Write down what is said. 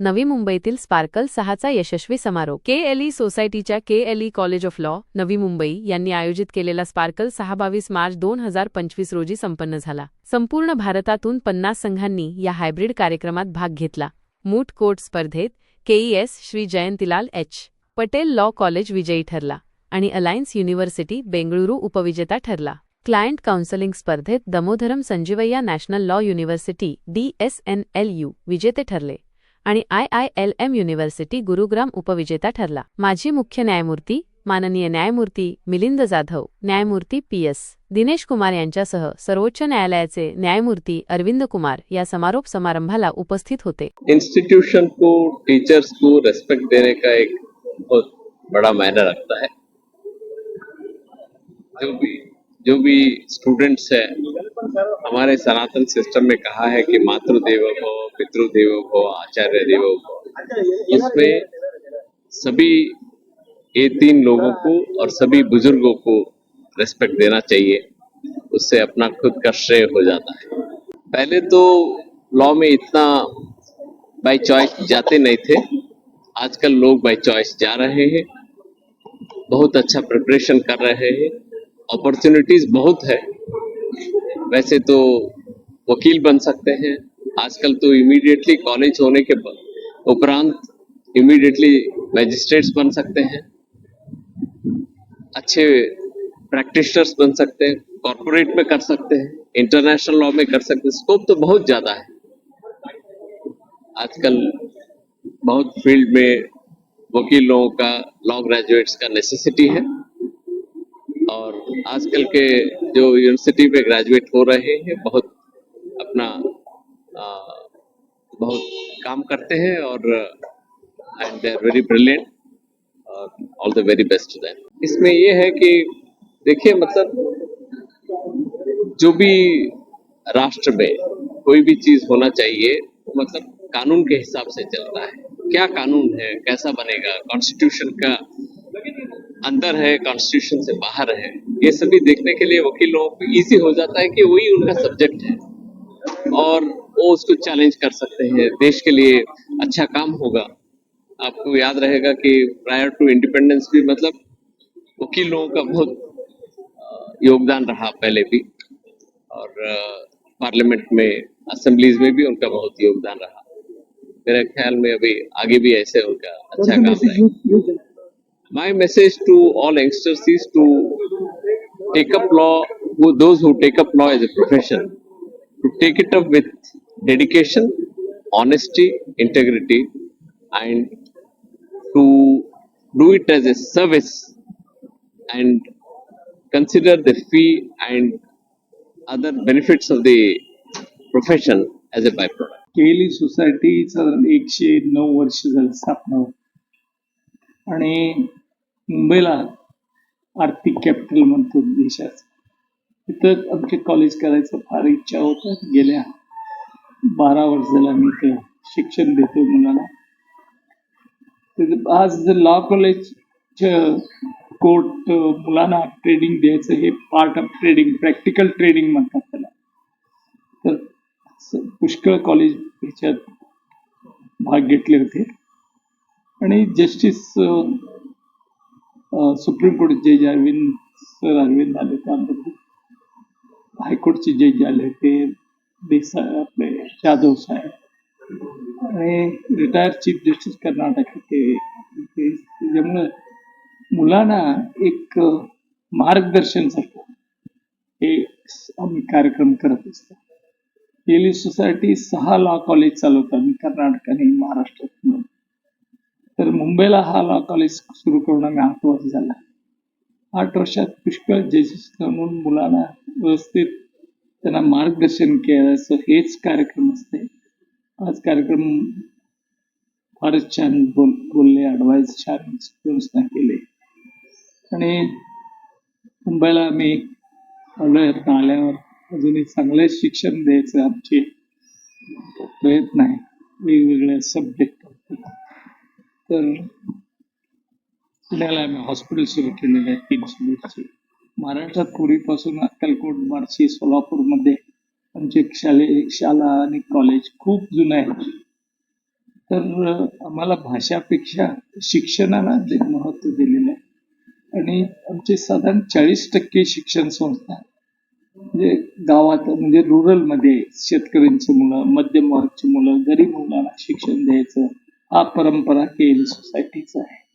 नवी मुंबईतील स्पार्कल सहाचा यशस्वी समारोप. के एल ई सोसायटीच्या K L E college of law Navi Mumbai यांनी आयोजित केलेला स्पार्कल सहा बावीस मार्च दोन हजार पंचवीस रोजी संपन्न झाला. संपूर्ण भारतातून पन्नास संघांनी या हायब्रिड कार्यक्रमात भाग घेतला. मूट कोर्ट स्पर्धेत KES Shri Jayantilal H. Patel law college विजयी ठरला आणि अलायन्स युनिव्हर्सिटी बेंगळुरू उपविजेता ठरला. क्लायंट काउन्सलिंग स्पर्धेत Damodaram Sanjivayya national law university D S NLU विजेते ठरले. आणि I I L M university Gurugram उपविजेता ठरला. माजी मुख्य न्यायमूर्ती माननीय न्यायमूर्ती मिलिंद जाधव न्यायमूर्ती पी एस दिनेश कुमार यांच्यासह सर्वोच्च न्यायालयाचे न्यायमूर्ती अरविंद कुमार या समारोप समारंभाला उपस्थित होते. इंस्टीट्यूशन को टीचर्स को रेस्पेक्ट देने का एक बहुत बड़ा मायने रखता है। जो भी जो भी स्टूडेंट्स है हमारे सनातन सिस्टम में कहा है कि मातृदेवो भव पितृदेवो भव आचार्य देवो भव उसमें सभी ये तीन लोगों को और सभी बुज़ुर्गों को रेस्पेक्ट देना चाहिए। उससे अपना खुद का श्रेय हो जाता है। पहले तो लॉ में इतना बाय चॉइस जाते नहीं थे। आजकल लोग बाय चॉइस जा रहे हैं। बहुत अच्छा प्रिपरेशन कर रहे हैं। अपॉर्चुनिटीज़ बहुत है। वैसे तो वकील बन सकते हैं। आजकल तो इमीडिएटली कॉलेज होने के उपरांत इमीडिएटली मैजिस्ट्रेट्स बन सकते हैं। अच्छे प्रैक्टिशनर्स बन सकते हैं कॉर्पोरेट में कर सकते हैं इंटरनेशनल लॉ में कर सकते हैं। स्कोप तो बहुत ज़्यादा है। आजकल बहुत फ़ील्ड में वकीलों का लॉ ग्रेजुएट्स का नेसेसिटी है। और आजकल के जो यूनिवर्सिटी में ग्रेजुएट हो रहे हैं बहुत अपना आ, बहुत काम करते हैं और and they are very brilliant और all the very best to इसमें ये है कि देखिए मतलब जो भी राष्ट्र में कोई भी चीज़ होना चाहिए मतलब कानून के हिसाब से चलता है। क्या कानून है? कैसा बनेगा? कॉन्स्टिट्यूशन का अंदर है कॉन्स्टिट्यूशन से बाहर है ये सभी देखने के लिए वकीलों को ईजी हो जाता है कि वही उनका सब्जेक्ट है। और वो उसको चैलेंज कर सकते हैं। देश के लिए अच्छा काम होगा। आपको याद रहेगा कि प्रायर टू इंडिपेंडेंस भी मतलब वकील लोगों का बहुत योगदान रहा पहले भी। और पार्लियामेंट में असेंबलीज में भी उनका बहुत योगदान रहा। मेरे ख्याल में अभी आगे भी ऐसे उनका अच्छा काम रहेगा my message to all youngsters is to take up law who those who take up law as a profession to take it up with dedication honesty integrity and to do it as a service and consider the fee and other benefits of the profession as a byproduct केली society साधारण एकशे नऊ वर्ष झाली स्थापना होऊन. आणि मुंबईला आर्थिक कॅपिटल म्हणतो देशाचं. तिथं आमचे कॉलेज करायचं फार इच्छा होतं. गेल्या बारा वर्षाला मी ते शिक्षण देतो मुलांना आज जर लॉ कॉलेज कोर्ट मुलांना ट्रेनिंग द्यायचं हे part of trading practical training म्हणतात त्याला. तर पुष्कळ कॉलेज ह्याच्यात भाग घेतले होते. आणि जस्टिस सुप्रीम कोर्ट जे अरविंद सर अरविंद आले त्यामध्ये हायकोर्टचे जे आले ते देसाई आपले जाधव साहेब. आणि रिटायर चीफ जस्टिस कर्नाटक ते ते- त्याच्यामुळं मुलांना एक मार्गदर्शन सारखं हे आम्ही कार्यक्रम करत असतो. केली सोसायटी सहा लॉ कॉलेज चालवतो आम्ही कर्नाटक आणि महाराष्ट्रात. तर मुंबईला हा लॉ कॉलेज सुरू करून आम्ही आठ वर्ष झाला. आठ वर्षात पुष्कळ जजेस म्हणून मुलांना व्यवस्थित त्यांना मार्गदर्शन केलं हेच कार्यक्रम असते. आज कार्यक्रम फारच छान बोल बोलले ॲडवाईस छान व्यवस्था केले. आणि मुंबईला आम्ही आलोय आल्यावर. अजूनही चांगले शिक्षण द्यायचं आमचे प्रयत्न आहे. वेगवेगळ्या सब्जेक्ट तर पुण्याला आम्ही हॉस्पिटल सुरू केलेलं आहे महाराष्ट्रात पूर्वीपासून अक्कलकोट बार्शी सोलापूरमध्ये आमचे शाले शाळा आणि कॉलेज खूप जुनं आहे. तर आम्हाला भाषापेक्षा शिक्षणाला जे महत्त्व दिलेलं आहे. आणि आमचे साधारण चाळीस टक्के शिक्षण संस्था म्हणजे गावात म्हणजे रुरलमध्ये शेतकऱ्यांची मुलं मध्यम वर्गची मुलं गरीब मुलांना शिक्षण द्यायचं. हा परंपरा के सोसायटीचा आहे.